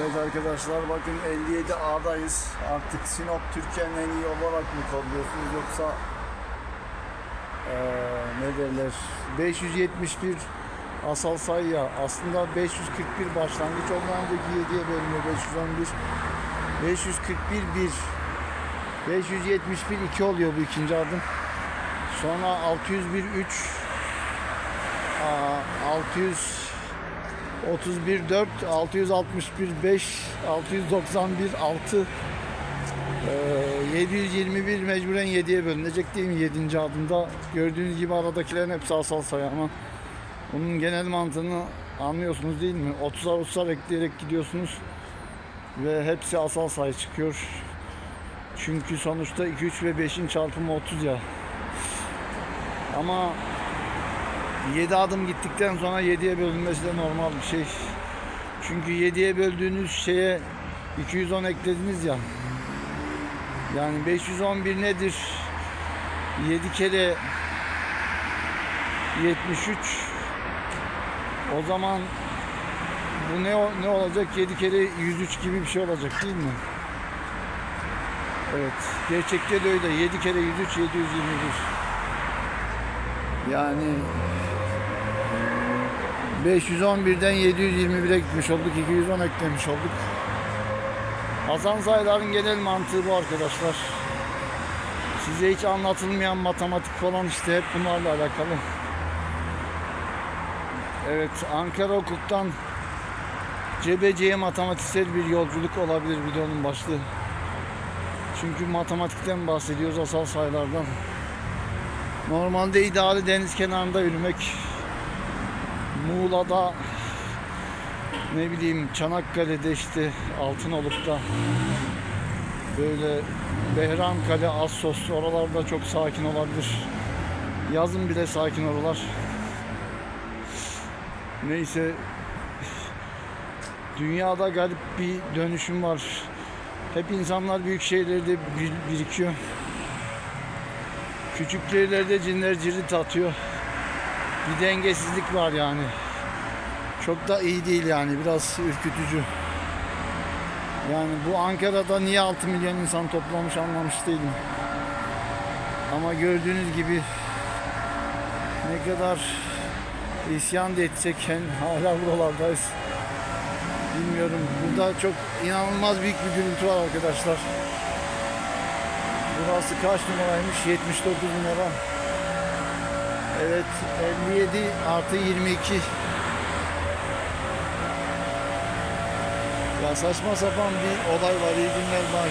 Evet arkadaşlar bakın 57 A'dayız. Artık Sinop Türkiye'nin en iyi olarak mı kodluyorsunuz yoksa eee ne derler? 571 asal sayı ya aslında 541 başlangıç ondan önceki 7'ye bölünüyor. 511 541 1 571 2 oluyor bu ikinci adım. Sonra 601 3 aa, 600 31 4 661 5 691 6 eee, 721 mecburen 7'ye bölünecek değil mi 7. adımda? Gördüğünüz gibi aradakilerin hepsi asal sayı ama bunun genel mantığını anlıyorsunuz değil mi? 30'ar 30'ar ekleyerek gidiyorsunuz ve hepsi asal sayı çıkıyor. Çünkü sonuçta 2 3 ve 5'in çarpımı 30 ya. Ama 7 adım gittikten sonra 7'ye bölünmesi de normal bir şey. Çünkü 7'ye böldüğünüz şeye 210 eklediniz ya. Yani 511 nedir? 7 kere 73 o zaman bu ne ne olacak? 7 kere 103 gibi bir şey olacak değil mi? Evet. Gerçekte de öyle. 7 kere 103 721. Yani 511'den 721'e gitmiş olduk. 210 eklemiş olduk. Hasan sayıların genel mantığı bu arkadaşlar. Size hiç anlatılmayan matematik falan işte hep bunlarla alakalı. Evet Ankara Hukuk'tan Cebeci'ye matematiksel bir yolculuk olabilir videonun başlığı. Çünkü matematikten bahsediyoruz asal sayılardan. Normalde ideali deniz kenarında yürümek. Muğla'da ne bileyim Çanakkale'de işte Altınoluk'ta böyle Behramkale, Assos oralarda çok sakin olabilir. Yazın bile sakin oralar. Neyse dünyada garip bir dönüşüm var. Hep insanlar büyük şehirlerde bir- birikiyor. Küçük yerlerde cinler cirit atıyor. Bir dengesizlik var yani. Çok da iyi değil yani biraz ürkütücü. Yani bu Ankara'da niye 6 milyon insan toplamış anlamış değilim. Ama gördüğünüz gibi ne kadar isyan da etsek hen- hala buralardayız. Bilmiyorum. Burada çok inanılmaz büyük bir gürültü var arkadaşlar. Burası kaç numaraymış? 79 numara. Evet 57 artı 22. Ya saçma sapan bir olay var. İyi günler bay.